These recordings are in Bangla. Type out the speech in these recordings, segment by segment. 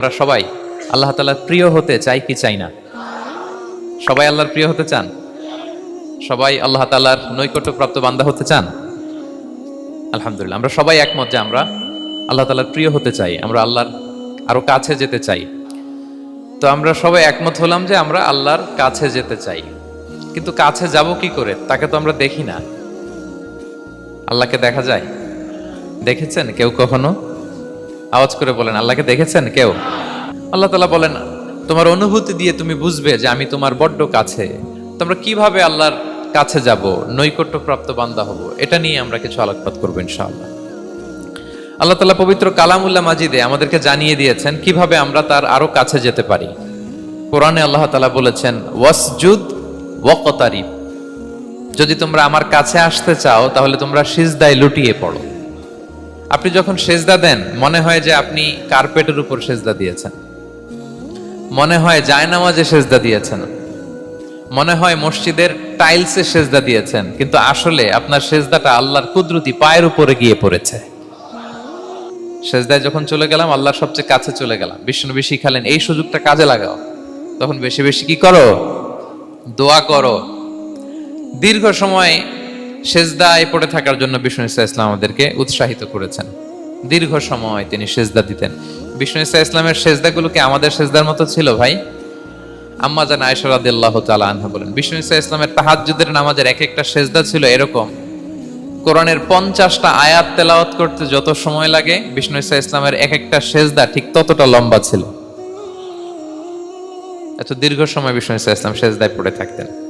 আমরা সবাই আল্লাহ তালার প্রিয় হতে চাই কি চাই না? সবাই আল্লাহর প্রিয় হতে চান? সবাই আল্লাহ তালার নৈকট্যপ্রাপ্ত বান্দা হতে চান? আলহামদুলিল্লাহ, আমরা সবাই একমত যে আমরা আল্লাহ তালার প্রিয় হতে চাই, আমরা আল্লাহর আরও কাছে যেতে চাই। তো আমরা সবাই একমত হলাম যে আমরা আল্লাহর কাছে যেতে চাই। কিন্তু কাছে যাব কি করে? তাকে তো আমরা দেখি না। আল্লাহকে দেখা যায়? দেখেছেন কেউ কখনো? আওয়াজ করে বলেন, আল্লাহকে দেখেছেন কেউ? আল্লাহ তালা বলেন, তোমার অনুভূতি দিয়ে তুমি বুঝবে যে আমি তোমার বড্ড কাছে। তোমরা কীভাবে আল্লাহর কাছে যাব? নৈকট্য প্রাপ্ত বান্দা হব। এটা নিয়ে আমরা কিছু আলোকপাত করব ইনশাআল্লাহ। আল্লাহ তালা পবিত্র কালামুল্লাহ মাজিদে আমাদেরকে জানিয়ে দিয়েছেন কীভাবে আমরা তার আরও কাছে যেতে পারি। কোরআনে আল্লাহ তালা বলেছেন, ওয়াসজুদ ওয়াকতারিব। যদি তোমরা আমার কাছে আসতে চাও, তাহলে তোমরা সিজদায় লুটিয়ে পড়ো। আপনি যখন সেজদা দেন, মনে হয় যে আপনি কার্পেটের উপর সেজদা দিয়েছেন। মনে হয় জায়নামাজে সেজদা দিয়েছেন। মনে হয় মসজিদের টাইলসে সেজদা দিয়েছেন, কিন্তু আসলে আপনার সেজদাটা আল্লাহর কুদরতি পায়ের উপরে গিয়ে পড়েছে। সেজদায় যখন চলে গেলাম আল্লাহর সবচেয়ে কাছে চলে গেলাম। বিষ্ণুনবী শিখালেন, এই সুযোগটা কাজে লাগাও। তখন বেশি বেশি কি করো? দোয়া করো। দীর্ঘ সময় সেজদায় পড়ে থাকার জন্য বিষ্ণু ইসা ইসলাম আমাদেরকে উৎসাহিত করেছেন। দীর্ঘ সময় তিনি সেজদা দিতেন। বিষ্ণু ইসা ইসলামের সেজদাগুলো কি আমাদের সেজদার মতো ছিল ভাই? আম্মা জান আয়সরাদিল্লাহ তালা আনহা বলেন, বিষ্ণু ইসা ইসলামের তাহাজ্জুদের নামাজের এক একটা সেজদা ছিল এরকম। কোরআনের পঞ্চাশটা আয়াত তেলাওয়াত করতে যত সময় লাগে, বিষ্ণু ইসা ইসলামের এক একটা সেজদা ঠিক ততটা লম্বা ছিল। এত দীর্ঘ সময় বিষ্ণু ইসা ইসলাম সেজদায় পড়ে থাকতেন।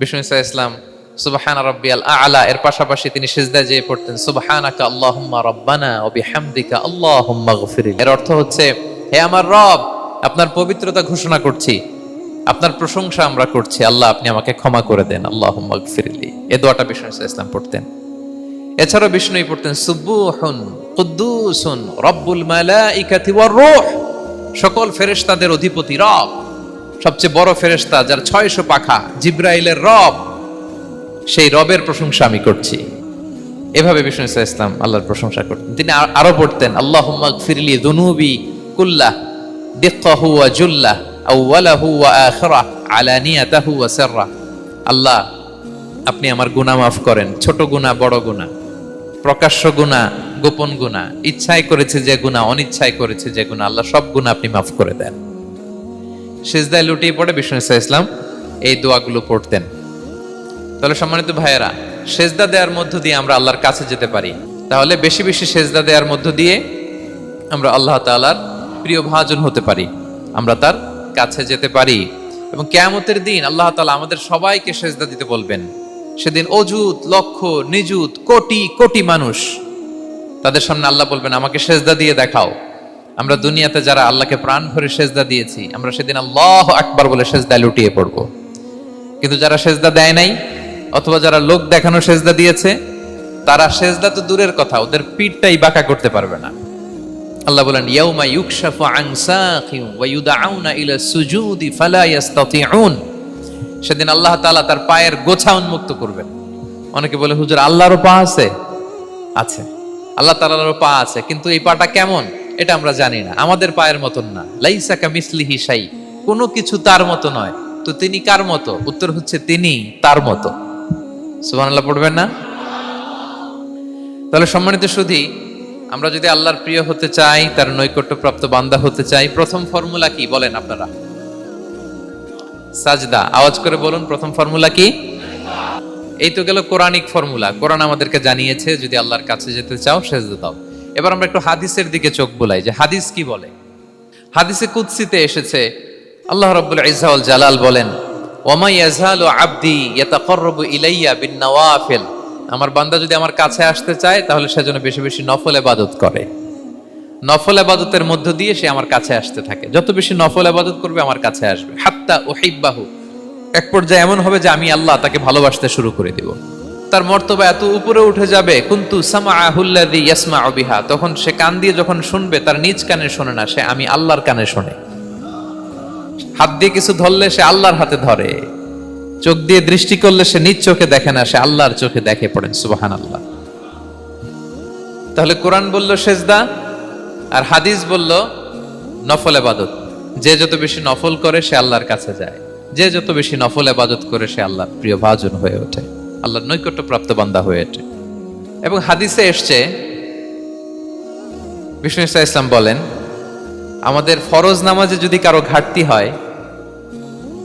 বিষ্ণু ইসা ইসলাম, সুবাহান রব্বিয়াল আলা, এর পাশাপাশি তিনি সিজদায় যেয়ে পড়তেন, সুবহানাকা আল্লাহুম্মা রব্বানা ওয়া বিহামদিকা আল্লাহুম্মা গফিরলি এর অর্থ হচ্ছে, হে আমার রব, আপনার পবিত্রতা ঘোষণা করছি, আপনার প্রশংসা আমরা করছি, আল্লাহ আপনি আমাকে ক্ষমা করে দেন, আল্লাহুম্মা গফিরলি এ দোয়াটা বিষ্ণু ইসা ইসলাম পড়তেন। এছাড়াও বিষ্ণুই পড়তেন সুব্বুহুন কুদ্দুসুন রব্বুল মালাইকাতি ওয়ার রূহ। সকল ফেরেশতাদের অধিপতি রব। সবচেয়ে বড় ফেরেশতা যার ছয়শো পাখা জিব্রাইলের রব, সেই রবের প্রশংসা আমি করছি। এভাবে বিষ্ণু ইসা ইসলাম আল্লাহর প্রশংসা করতেন। তিনি আর- আরও পড়তেন আল্লাহ ফিরলি দুনুবি কুল্লাহ দিক্কাহু ওয়া জুল্লাহ আউওয়ালাহু ওয়া আখিরাহ, আলানিয়াতাহু ওয়া সিররাহ আল্লাহ, আপনি আমার গুনাহ মাফ করেন, ছোট গুনাহ, বড় গুনাহ, প্রকাশ্য গুনাহ, গোপন গুনাহ, ইচ্ছায় করেছে যে গুনাহ, অনিচ্ছায় করেছে যে গুনাহ, আল্লাহ সব গুনাহ আপনি মাফ করে দেন। সেজদায় লুটিয়ে পড়ে ইসা ইসলাম এই দোয়াগুলো পড়তেন। তাহলে সম্মানিত ভাইয়েরা, সেজদা দেওয়ার মধ্য দিয়ে আমরা আল্লাহর কাছে যেতে পারি। তাহলে বেশি বেশি সেজদা দেওয়ার মধ্য দিয়ে আমরা আল্লাহ তাআলার প্রিয় ভাজন হতে পারি। আমরা তার কাছে যেতে পারি। এবং কেয়ামতের দিন আল্লাহ তাআলা আমাদের সবাইকে সেজদা দিতে বলবেন। সেদিন অজুত লক্ষ, নিযুত, কোটি কোটি মানুষ তাদের সামনে আল্লাহ বলবেন, আমাকে সেজদা দিয়ে দেখাও। আমরা দুনিয়াতে যারা আল্লাহকে প্রাণ ভরে সেজদা দিয়েছি, আমরা সেদিন আল্লাহ আকবার বলে সেজদা লুটিয়ে পড়ব। কিন্তু যারা সেজদা দেয় নাই, অথবা যারা লোক দেখানো সেজদা দিয়েছে, তারা সেজদা তো দূরের কথা, ওদের পিঠটাই বাঁকা করতে পারবে না। আল্লাহ বলেন, ইয়াউমা ইউকশাফু আন সাকিন ওয়া ইউদআউনা ইলা সুজুদি ফালা ইয়াস্তাতিউন। সেদিন আল্লাহ তাআলা তার পায়ের গোছা উন্মুক্ত করবেন। অনেকে বলে, হুজুর আল্লাহরও পা আছে? আছে। আল্লাহ তাআলারও পা আছে, কিন্তু এই পাটা কেমন? এটা আমরা জানি না। আমাদের পায়ের মতন না। লাইসা কামিসলিহি শাই। কোনো কিছু তার মতো নয়। তো তিনি কার মতো? উত্তর হচ্ছে তিনি তার মতো। সুবহানাল্লাহ, পড়বেন না? তাহলে সম্মানিত সুধী, আমরা যদি আল্লাহর প্রিয় হতে চাই, তার নৈকট্যপ্রাপ্ত বান্দা হতে চাই, প্রথম ফর্মুলা কি? বলেন আপনারা। সাজদা। আওয়াজ করে বলুন, প্রথম ফর্মুলা কি? এই তো গেল কোরআনিক ফর্মুলা। কোরআন আমাদেরকে জানিয়েছে, যদি আল্লাহর কাছে যেতে চাও, সেজদা দাও। এবার আমরা একটু হাদিসের দিকে চোখ বোলাই যে হাদিস কি বলে? হাদিসে কুদসিতে এসেছে, আল্লাহ রাব্বুল ইজ্জাউল জালাল বলেন ওমা ইয়াজহালু আবদি ইয়াতাকাররাবু ইলাইয়া বিন আমার বান্দা যদি আমার কাছে আসতে চায়, তাহলে সেজন্য বেশি বেশি নফল ইবাদত করে। নফল আবাদতের মধ্য দিয়ে সে আমার কাছে আসতে থাকে। যত বেশি নফল আবাদত করবে, আমার কাছে আসবে। হাত্তা ওহিব্বাহু এক পর্যায়ে এমন হবে যে আমি আল্লাহ তাকে ভালোবাসতে শুরু করে দিব। তার মর্তবা এত উপরে উঠে যাবে, কিন্তু তখন সে কান দিয়ে যখন শুনবে, তার নিজ কানে শোনে না, সে আমি আল্লাহর কানে শোনে। হাত দিয়ে কিছু ধরলে সে আল্লাহর হাতে ধরে। চোখ দিয়ে দৃষ্টি করলে সে নিজ চোখে দেখে না, সে আল্লাহর চোখে দেখে পড়েন সুবাহান আল্লাহ তাহলে কোরআন বলল সেজদা, আর হাদিস বলল নফল আবাদত যে যত বেশি নফল করে, সে আল্লাহর কাছে যায়। যে যত বেশি নফল আবাদত করে, সে আল্লাহর প্রিয় ভাজন হয়ে ওঠে। আল্লাহর নৈকট্য প্রাপ্ত বান্দা হয়ে ওঠে। এবং হাদিসে এসছে, বিষ্ণু ইসা ইসলাম বলেন, আমাদের ফরজ নামাজে যদি কারও ঘাটতি হয়,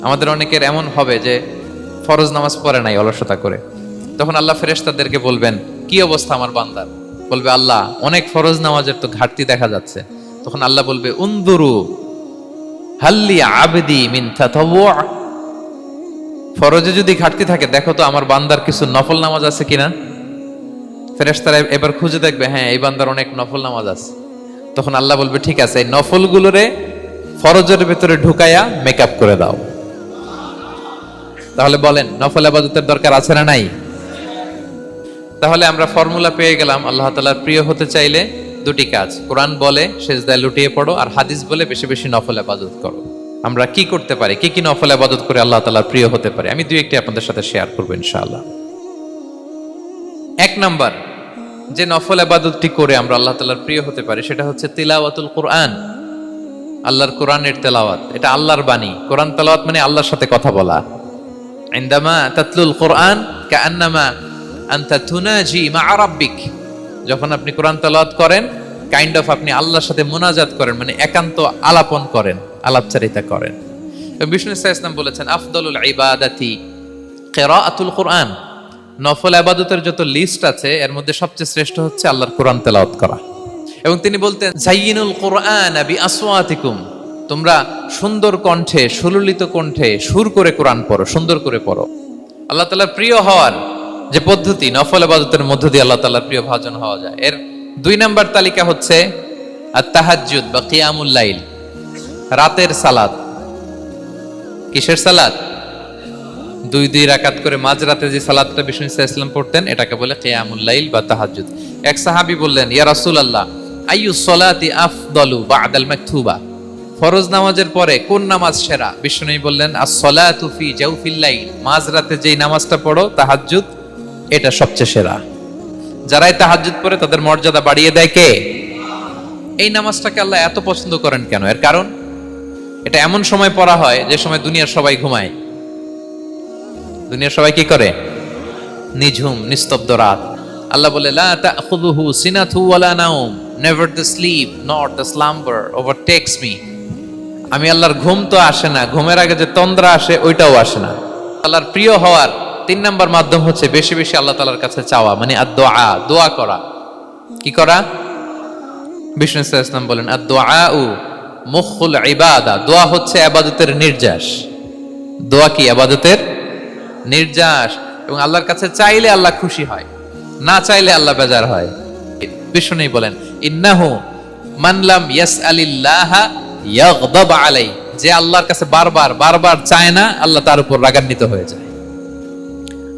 আমাদের অনেকের এমন হবে যে ফরজ নামাজ পড়ে নাই অলসতা করে। তখন আল্লাহ ফেরেশতাদেরকে বলবেন, কি অবস্থা আমার বান্দার? বলবে, আল্লাহ, অনেক ফরজ নামাজের তো ঘাটতি দেখা যাচ্ছে। তখন আল্লাহ বলবে উন্দুরু হাল্লি আবেদি মিন ফরজে যদি ঘাটতি থাকে, দেখো তো আমার বান্দার কিছু নফল নামাজ আছে কিনা? ফেরেশতারা এবার খুঁজে দেখবে হ্যাঁ এই বান্দার অনেক নফল নামাজ আছে। তখন আল্লাহ বলবে, ঠিক আছে, এই নফলগুলোরে ফরজের ভেতরে ঢুকাইয়া মেকআপ করে দাও। তাহলে বলেন, নফল আবাদতের দরকার আছে না নাই? তাহলে আমরা ফর্মুলা পেয়ে গেলাম, আল্লাহ তালার প্রিয় হতে চাইলে দুটি কাজ। কোরআন বলে, সেজদায় লুটিয়ে পড়ো, আর হাদিস বলে, বেশি বেশি নফল আবাদত করো। আমরা কি করতে পারি? কি কি নফল আবাদত করে আল্লাহ তালার প্রিয় হতে পারে? আমি দুই একটি আপনাদের সাথে শেয়ার করব ইনশাআল্লাহ। এক নাম্বার, যে নফল আবাদতটি করে আমরা আল্লাহ তালার প্রিয় হতে পারি, সেটা হচ্ছে তিলাওয়াতুল কোরআন। আল্লাহর কোরআনের তেলাওয়াত। এটা আল্লাহর বাণী। কোরআন তেলাওয়াত মানে আল্লাহর সাথে কথা বলা। ইন্দামা তাতলুল কোরআন কান্নামা আনতা তুনাজি মা রাব্বিক। যখন আপনি কোরআন তেলাওয়াত করেন কাইন্ড অফ আপনি আল্লাহর সাথে মোনাজাত করেন মানে একান্ত আলাপন করেন। আলাপচারিতা করেন। বিষ্ণু ইসা ইসলাম বলেছেন, আফদলুল ইবাদাতি কেরাআতুল কোরআন। নফল আবাদতের যত লিস্ট আছে, এর মধ্যে সবচেয়ে শ্রেষ্ঠ হচ্ছে আল্লাহর কোরআন তেলাওয়াত করা। এবং তিনি বলতেন, জাইয়িনুল কোরআন বি আসওয়াতিকুম। তোমরা সুন্দর কণ্ঠে, সুললিত কণ্ঠে সুর করে কোরআন পড়ো, সুন্দর করে পড়ো। আল্লাহ তাআলার প্রিয় হওয়ার যে পদ্ধতি, নফল আবাদতের মধ্য দিয়ে আল্লাহ তাআলার প্রিয় ভাজন হওয়া যায়। এর দুই নাম্বার তালিকা হচ্ছে, আত-তাহাজ্জুদ বা কিয়ামুল লাইল। রাতের সালাদ। কিসের সালাদ? দুই দুই রাকাত করে মাঝরাতে যে সালাদটা বিষ্ণু ইসা ইসলাম পড়তেন, এটাকে বলে কেয়ামুল লাইল বা তাহাজ্জুদ। এক সাহাবী বললেন, ইয়া রাসূলুল্লাহ, আইয়ু সলাতি আফদলু বাদাল মাকতুবা? ফরজ নামাজের পরে কোন নামাজ সেরা? বিষ্ণু বললেন, আস-সালাতু ফি জাওফিল মাঝরাতে যেই নামাজটা পড়ো, তাহাজ্জুদ, এটা সবচেয়ে সেরা। যারাই তাহাজ্জুদ পড়ে, তাদের মর্যাদা বাড়িয়ে দেয় কে? এই নামাজটাকে আল্লাহ এত পছন্দ করেন কেন? এর কারণ? এটা এমন সময় পড়া হয় যে সময় দুনিয়ার সবাই ঘুমায়। দুনিয়ার সবাই কি করে? নিঝুম, নিস্তব্ধ রাত। আল্লাহ বলে never the sleep not the slumber me আমি আল্লাহর ঘুম তো আসে না, ঘুমের আগে যে তন্দ্রা আসে, ওইটাও আসে না। আল্লাহর প্রিয় হওয়ার তিন নাম্বার মাধ্যম হচ্ছে বেশি বেশি আল্লাহ তালার কাছে চাওয়া মানে আর দোয়া দোয়া করা। কি করা? বিষ্ণু ইসলাম বলেন আর দোয়া উ মুখুল ইবাদা, দোয়া হচ্ছে আবাদতের নির্যাস। দোয়া কি আবাদতের নির্যাস। এবং আল্লাহর কাছে চাইলে আল্লাহ খুশি হয়, না চাইলে আল্লাহ বেজার হয়। বিষ্ণু বলেন, ইন্নাহু মানলাম ইয়াস আলিল্লাহ ইয়াগদাব আলাই। যে আল্লাহর কাছে বারবার বারবার চায় না, আল্লাহ তার উপর রাগান্বিত হয়ে যায়।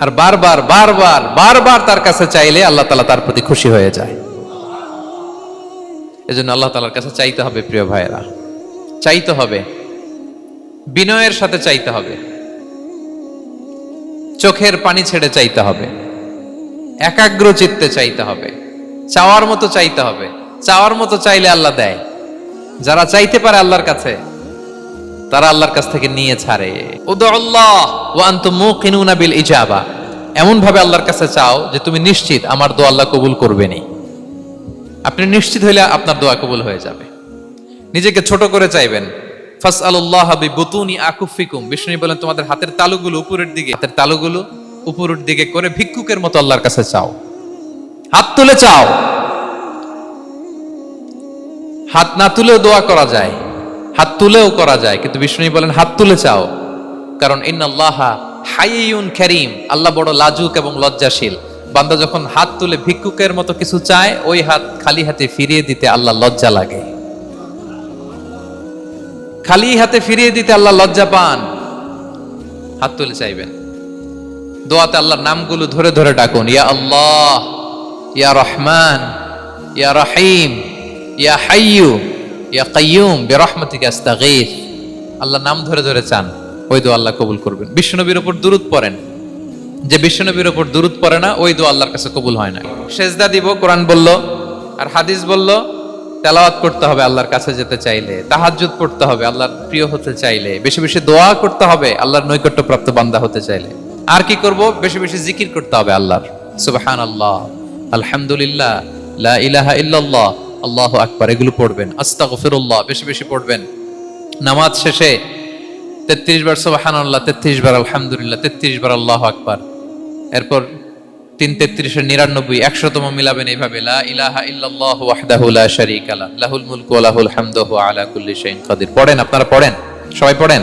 আর বারবার বারবার বারবার তার কাছে চাইলে আল্লাহ তাআলা তার প্রতি খুশি হয়ে যায়। এজন্য আল্লাহ তাআলার কাছে চাইতে হবে, প্রিয় ভাইয়েরা। চাইতে হবে। বিনয়ের সাথে চাইতে হবে। চোখের পানি ছেড়ে চাইতে হবে। একাগ্র চিত্তে চাইতে হবে। চাওয়ার মতো চাইতে হবে। চাওয়ার মতো চাইলে আল্লাহ দেয়। যারা চাইতে পারে আল্লাহর কাছে, তারা আল্লাহর কাছ থেকে নিয়ে ছাড়ে। বিল ইজাবা। এমন ভাবে আল্লাহর কাছে চাও যে তুমি নিশ্চিত আমার দো আল্লাহ কবুল করবেনি আপনি নিশ্চিত হইলে আপনার দোয়া কবুল হয়ে যাবে। নিজেকে ছোট করে চাইবেন। ফাস আল্লাহ হাবি বুতুনি আকুফিকুম। বিষ্ণু বলেন, তোমাদের হাতের তালুগুলো উপরের দিকে হাতের তালুগুলো উপরের দিকে করে ভিক্ষুকের মতো আল্লাহর কাছে চাও। হাত তুলে চাও। হাত না তুলেও দোয়া করা যায়, হাত তুলেও করা যায়, কিন্তু বিষ্ণু বলেন, হাত তুলে চাও। কারণ ইন্নাল্লাহা হাইয়ুন কারীম। আল্লাহ বড় লাজুক এবং লজ্জাশীল। বান্দা যখন হাত তুলে ভিক্ষুকের মতো কিছু চায়, ওই হাত খালি হাতে ফিরিয়ে দিতে আল্লাহ লজ্জা লাগে। খালি হাতে ফিরিয়ে দিতে আল্লাহ লজ্জা পান। হাত তুলে চাইবেন। দোয়াতে আল্লাহর নামগুলো ধরে ধরে ডাকুন, ইয়া আল্লাহ, ইয়া রহমান, ইয়া রহিম, ইয়া হাইয়ু, ইয়া কাইয়ুম, বিরহমাতিকা আস্তাগীথ আল্লাহ নাম ধরে ধরে চান। ওই দোয়া আল্লাহ কবুল করবেন। বিশ্বনবীর উপর দূরত পড়েন। যে বিশ্বনবীর ওপর দুরুদ পড়ে না, ওই দোয়া আল্লাহর কাছে কবুল হয় না। সেজদা দিব, কোরআন বলল, আর হাদিস বলল, তেলাওয়াত করতে হবে আল্লাহর কাছে যেতে চাইলে, তাহাজ্জুদ পড়তে হবে আল্লাহর প্রিয় হতে চাইলে, বেশি বেশি দোয়া করতে হবে আল্লাহর নৈকট্যপ্রাপ্ত বান্দা হতে চাইলে। আর কি করব? বেশি বেশি জিকির করতে হবে আল্লাহর। সুবহান আল্লাহ আলহামদুলিল্লাহ, লা ইলাহা ইল্লাল্লাহ, আল্লাহ আকবার, এগুলো পড়বেন। আস্তাগফিরুল্লাহ, বেশি বেশি পড়বেন। নামাজ শেষে তেত্রিশ বার সুবহান আল্লাহ তেত্রিশ বার আলহামদুলিল্লাহ, তেত্রিশ বার আল্লাহ আকবার। এরপর তিন তেত্রিশের নিরানব্বই, একশোতম মিলাবেন এইভাবে ইলাহা ইল্লাল্লাহ লাহুল পড়েন, আপনারা পড়েন, সবাই পড়েন।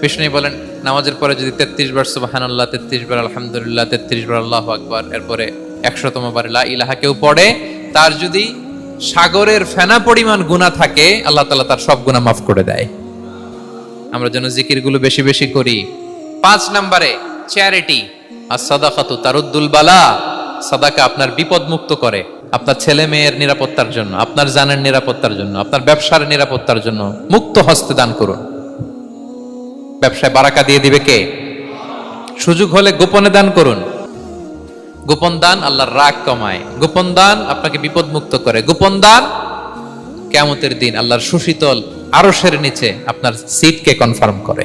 বিষ্ণু বলেন, নামাজের পরে যদি তেত্রিশ বার সুবহানাল্লাহ, তেত্রিশ বার আলহামদুলিল্লাহ, তেত্রিশ বার আল্লাহু আকবার এরপরে একশোতম বার, লা ইলাহা কেউ পড়ে, তার যদি সাগরের ফেনা পরিমাণ গুনাহ থাকে, আল্লাহ তাআলা তার সব গুনাহ মাফ করে দেয়। আমরা যেন জিকিরগুলো বেশি বেশি করি। পাঁচ নম্বরে, চ্যারিটি আর সাদাকাতু তারুদ্দুল বালা, সাদাকা আপনার বিপদ মুক্ত করে। আপনার ছেলে মেয়ের নিরাপত্তার জন্য, আপনার জানের নিরাপত্তার জন্য, আপনার ব্যবসার নিরাপত্তার জন্য মুক্ত হস্তে দান করুন। ব্যবসায় বারাকা দিয়ে দিবে কে? সুযোগ হলে গোপনে দান করুন। গোপন দান আল্লাহর রাগ কমায়। গোপন দান আপনাকে বিপদ মুক্ত করে। গোপন দান কেমতের দিন আল্লাহর সুশীতল আরশের নিচে আপনার সিটকে কনফার্ম করে।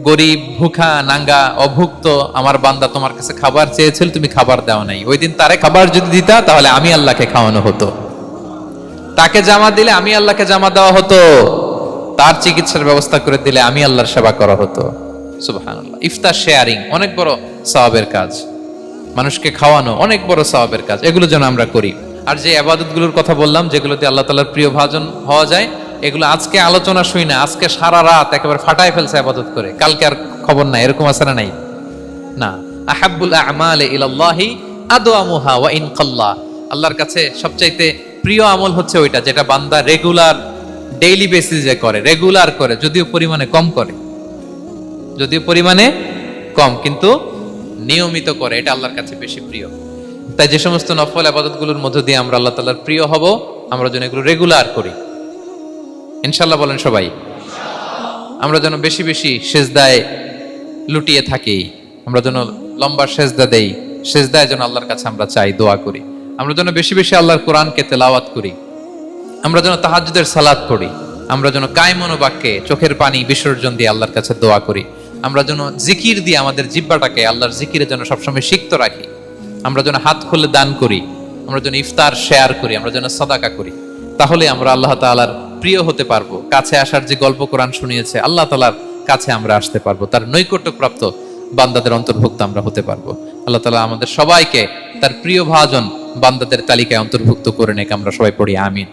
গরিব, ভুখা, নাঙ্গা, অভুক্ত, আমার বান্দা তোমার কাছে খাবার চেয়েছিল, তুমি খাবার দাও নাই। ওই দিন তারে খাবার যদি দিতা, তাহলে আমি আল্লাহকে খাওয়ানো হতো। তাকে জামা দিলে আমি আল্লাহকে জামা দেওয়া হতো। তার চিকিৎসার ব্যবস্থা করে দিলে আমি আল্লাহর সেবা করা হতো। ইফতার শেয়ারিং, অনেক বড় সওয়াবের কাজ। মানুষকে খাওয়ানো, অনেক বড় সওয়াবের কাজ। এগুলো যেন আমরা করি। আর যে আবাদতগুলোর কথা বললাম, যেগুলোতে আল্লাহ তাআলার প্রিয় ভাজন হওয়া যায় এগুলো আজকে আলোচনা শুই না, আজকে সারা রাত একেবারে ফাটায় ফেলছে আবাদত করে। কালকে আর খবর নাই, এরকম আছে না নাই? না। আহাব্বুল আমালে ইলাল্লাহি আদওয়ামুহা ওয়া ইন কাল্লা। আল্লাহর কাছে সবচাইতে প্রিয় আমল হচ্ছে ওইটা, যেটা বান্দা রেগুলার, ডেইলি বেসিসে করে, রেগুলার করে, যদিও পরিমাণে কম করে। যদিও পরিমাণে কম, কিন্তু নিয়মিত করে, এটা আল্লাহর কাছে বেশি প্রিয়। তাই যে সমস্ত নফল আবাদতগুলোর মধ্য দিয়ে আমরা আল্লাহ তাআলার প্রিয় হব, আমরা যেন এগুলো রেগুলার করি। ইনশাল্লাহ বলেন সবাই। আমরা যেন বেশি বেশি সেজদায় লুটিয়ে থাকি, আমরা যেন লম্বা সেজদা দেই, সেজদায় যেন আল্লাহর কাছে আমরা চাই, দোয়া করি। আমরা যেন বেশি বেশি আল্লাহর কোরআনকে তেলাওয়াত করি, আমরা যেন তাহাজ্জুদের সালাদ পড়ি, আমরা যেন কায়মনো বাক্যে চোখের পানি বিসর্জন দিয়ে আল্লাহর কাছে দোয়া করি, আমরা যেন জিকির দিয়ে আমাদের জিব্বাটাকে আল্লাহর জিকিরে যেন সবসময় সিক্ত রাখি, আমরা যেন হাত খুলে দান করি, আমরা যেন ইফতার শেয়ার করি, আমরা যেন সদাকা করি, তাহলে আমরা আল্লাহ তাআলার প্রিয় হতে পারব। কাছে আসার যে গল্প কোরআন শুনিয়েছে, আল্লাহ তালার কাছে আমরা আসতে পারব। তার নৈকট্য প্রাপ্ত বান্দাদের অন্তর্ভুক্ত আমরা হতে পারব। আল্লাহ তালা আমাদের সবাইকে তার প্রিয় ভাজন বান্দাদের তালিকায় অন্তর্ভুক্ত করে নেক, আমরা সবাই পড়ি, আমিন।